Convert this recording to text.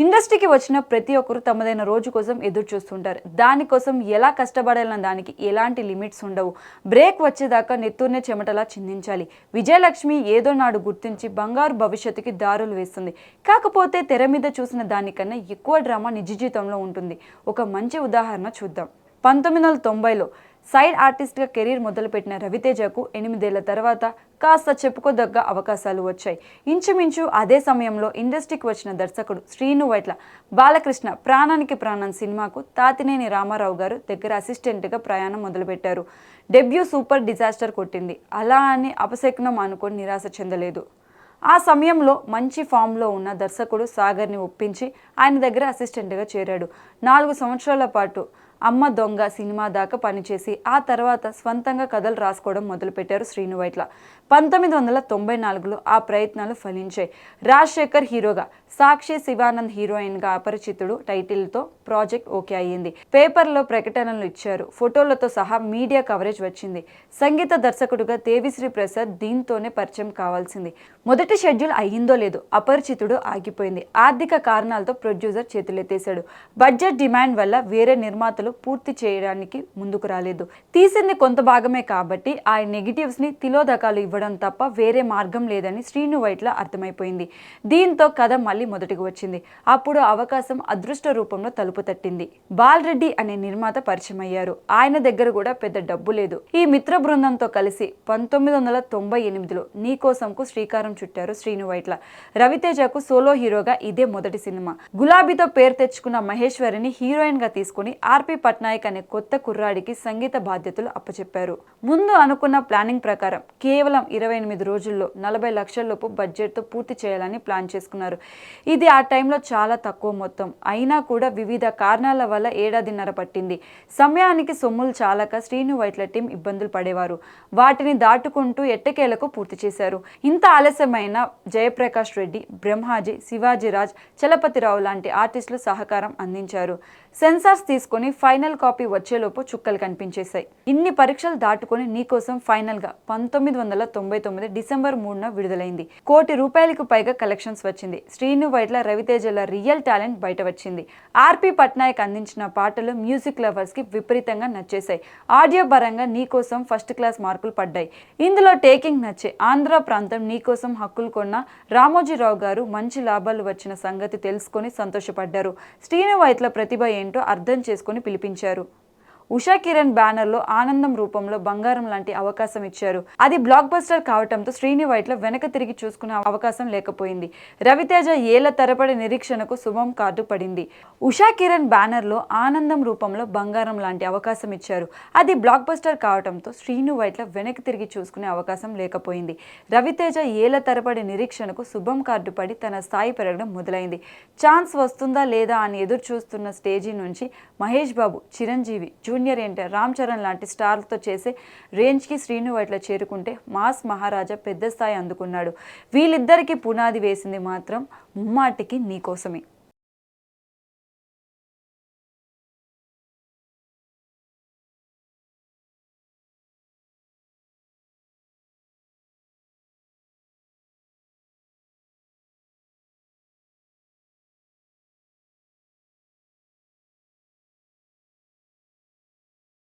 ఇండస్ట్రీకి వచ్చిన ప్రతి ఒక్కరు తమదైన రోజు కోసం ఎదురు చూస్తుంటారు. దానికోసం ఎలా కష్టపడాలన్న దానికి ఎలాంటి లిమిట్స్ ఉండవు. బ్రేక్ వచ్చేదాకా నెత్తూర్నే చెమటలా చిందించాలి. విజయలక్ష్మి ఏదో నాడు గుర్తించి బంగారు భవిష్యత్తుకి దారులు వేస్తుంది. కాకపోతే తెర మీద చూసిన దానికన్నా ఎక్కువ డ్రామా నిజ జీవితంలో ఉంటుంది. ఒక మంచి ఉదాహరణ చూద్దాం. పంతొమ్మిది వందల తొంభైలో సైడ్ ఆర్టిస్ట్గా కెరీర్ మొదలుపెట్టిన రవితేజకు ఎనిమిదేళ్ళ తర్వాత కాస్త చెప్పుకోదగ్గ అవకాశాలు వచ్చాయి. ఇంచుమించు అదే సమయంలో ఇండస్ట్రీకి వచ్చిన దర్శకుడు శ్రీను వైట్ల బాలకృష్ణ ప్రాణానికి ప్రాణం సినిమాకు తాతినేని రామారావు గారు దగ్గర అసిస్టెంట్గా ప్రయాణం మొదలుపెట్టారు. డెబ్యూ సూపర్ డిజాస్టర్ కొట్టింది. అలా అని అపశకునం అనుకొని నిరాశ చెందలేదు. ఆ సమయంలో మంచి ఫామ్లో ఉన్న దర్శకుడు సాగర్ని ఒప్పించి ఆయన దగ్గర అసిస్టెంట్గా చేరాడు. నాలుగు సంవత్సరాల పాటు అమ్మ దొంగ సినిమా దాకా పనిచేసి ఆ తర్వాత స్వంతంగా కథలు రాసుకోవడం మొదలుపెట్టారు శ్రీను వైట్ల. పంతొమ్మిది వందల తొంభై నాలుగులో ఆ ప్రయత్నాలు ఫలించాయి. రాజశేఖర్ హీరోగా సాక్షి శివానంద్ హీరోయిన్గా అపరిచితుడు టైటిల్తో ప్రాజెక్ట్ ఓకే అయ్యింది. పేపర్లో ప్రకటనలు ఇచ్చారు. ఫోటోలతో సహా మీడియా కవరేజ్ వచ్చింది. సంగీత దర్శకుడుగా దేవిశ్రీ ప్రసాద్ దీంతోనే పరిచయం కావాల్సింది. మొదటి షెడ్యూల్ అయ్యిందో లేదో అపరిచితుడు ఆగిపోయింది. ఆర్థిక కారణాలతో ప్రొడ్యూసర్ చేతులెత్తేశాడు. బడ్జెట్ డిమాండ్ వల్ల వేరే నిర్మాతలు పూర్తి చేయడానికి ముందుకు రాలేదు. తీసింది కొంత భాగమే కాబట్టి ఆ నెగిటివ్స్ని తిలోదకాలు ఇవ్వడం తప్ప వేరే మార్గం లేదని శ్రీను వైట్ల అర్థమైపోయింది. దీంతో కథ మళ్ళీ మొదటికి వచ్చింది. అప్పుడు అవకాశం అదృష్ట రూపంలో తలుపు తట్టింది. బాలరెడ్డి అనే నిర్మాత పరిచయం అయ్యారు. ఆయన దగ్గర కూడా పెద్ద డబ్బు లేదు. ఈ మిత్ర బృందంతో కలిసి పంతొమ్మిది వందల తొంభై ఎనిమిదిలో నీకోసంకు శ్రీకారం చుట్టారు శ్రీను వైట్ల. రవితేజకు సోలో హీరోగా ఇదే మొదటి సినిమా. గులాబీతో పేరు తెచ్చుకున్న మహేశ్వరిని హీరోయిన్గా తీసుకుని ఆర్పి పట్నాయక్ అనే కొత్త కుర్రాడికి సంగీత బాధ్యతలు అప్పచెప్పారు. ముందు అనుకున్న ప్లానింగ్ ప్రకారం కేవలం ఇరవై ఎనిమిది రోజుల్లో నలభై లక్షలలోపు బడ్జెట్తో పూర్తి చేయాలని ప్లాన్ చేసుకున్నారు. ఇది ఆ టైంలో చాలా తక్కువ మొత్తం. అయినా కూడా వివిధ కారణాల వల్ల ఏడాదిన్నర పట్టింది. సమయానికి సొమ్ములు చాలక శ్రీను వైట్ల టీం ఇబ్బందులు పడేవారు. వాటిని దాటుకుంటూ ఎట్టకేలకు పూర్తి చేశారు. ఇంత ఆలస్యమైన జయప్రకాష్ రెడ్డి బ్రహ్మాజీ శివాజీరాజ్ చలపతిరావు లాంటి ఆర్టిస్టులు సహకారం అందించారు. సెన్సార్స్ తీసుకొని ఫైనల్ కాపీ వచ్చేలోపు చుక్కలు కనిపించేశాయి. ఇన్ని పరీక్షలు దాటుకొని నీకోసం ఫైనల్గా పంతొమ్మిది వందల తొంభై తొమ్మిది డిసెంబర్ మూడున విడుదలైంది. కోటి రూపాయలకు పైగా కలెక్షన్స్ వచ్చింది. శ్రీను వైట్ల రవితేజల రియల్ టాలెంట్ బయట వచ్చింది. ఆర్పి పట్నాయక్ అందించిన పాటలు మ్యూజిక్ లవర్స్కి విపరీతంగా నచ్చేశాయి. ఆడియో పరంగా నీకోసం ఫస్ట్ క్లాస్ మార్కులు పడ్డాయి. ఇందులో టేకింగ్ నచ్చే ఆంధ్ర ప్రాంతం నీకోసం హక్కులు కొన్న రామోజీరావు గారు మంచి లాభాలు వచ్చిన సంగతి తెలుసుకొని సంతోషపడ్డారు. శ్రీను వైట్ల ప్రతిభ ఏంటో అర్థం చేసుకొని పిలిపించారు. ఉషా కిరణ్ బ్యానర్లో ఆనందం రూపంలో బంగారం లాంటి అవకాశం ఇచ్చారు. అది బ్లాక్ బస్టర్ కావటంతో శ్రీని వైట్లో వెనక తిరిగి చూసుకునే అవకాశం లేకపోయింది. రవితేజ ఏళ్ళ తరబడి నిరీక్షణకు శుభం కార్డు పడింది. ఉషా కిరణ్ బ్యానర్లో ఆనందం రూపంలో బంగారం లాంటి అవకాశం ఇచ్చారు. అది బ్లాక్ బస్టర్ కావటంతో శ్రీను వైట్ల వెనక్కి తిరిగి చూసుకునే అవకాశం లేకపోయింది. రవితేజ ఏళ్ళ తరబడి నిరీక్షణకు శుభం కార్డు పడి తన స్థాయి పెరగడం మొదలైంది. ఛాన్స్ వస్తుందా లేదా అని ఎదురు చూస్తున్న స్టేజీ నుంచి మహేష్ బాబు చిరంజీవి జూనియర్ ఎన్టీఆర్ రామ్ చరణ్ లాంటి స్టార్లతో చేసే రేంజ్కి శ్రీను వైట్ల చేరుకుంటే మాస్ మహారాజా పెద్ద స్థాయి అందుకున్నాడు. వీళ్ళిద్దరికీ పునాది వేసింది మాత్రం ముమ్మాటికి నీకోసమే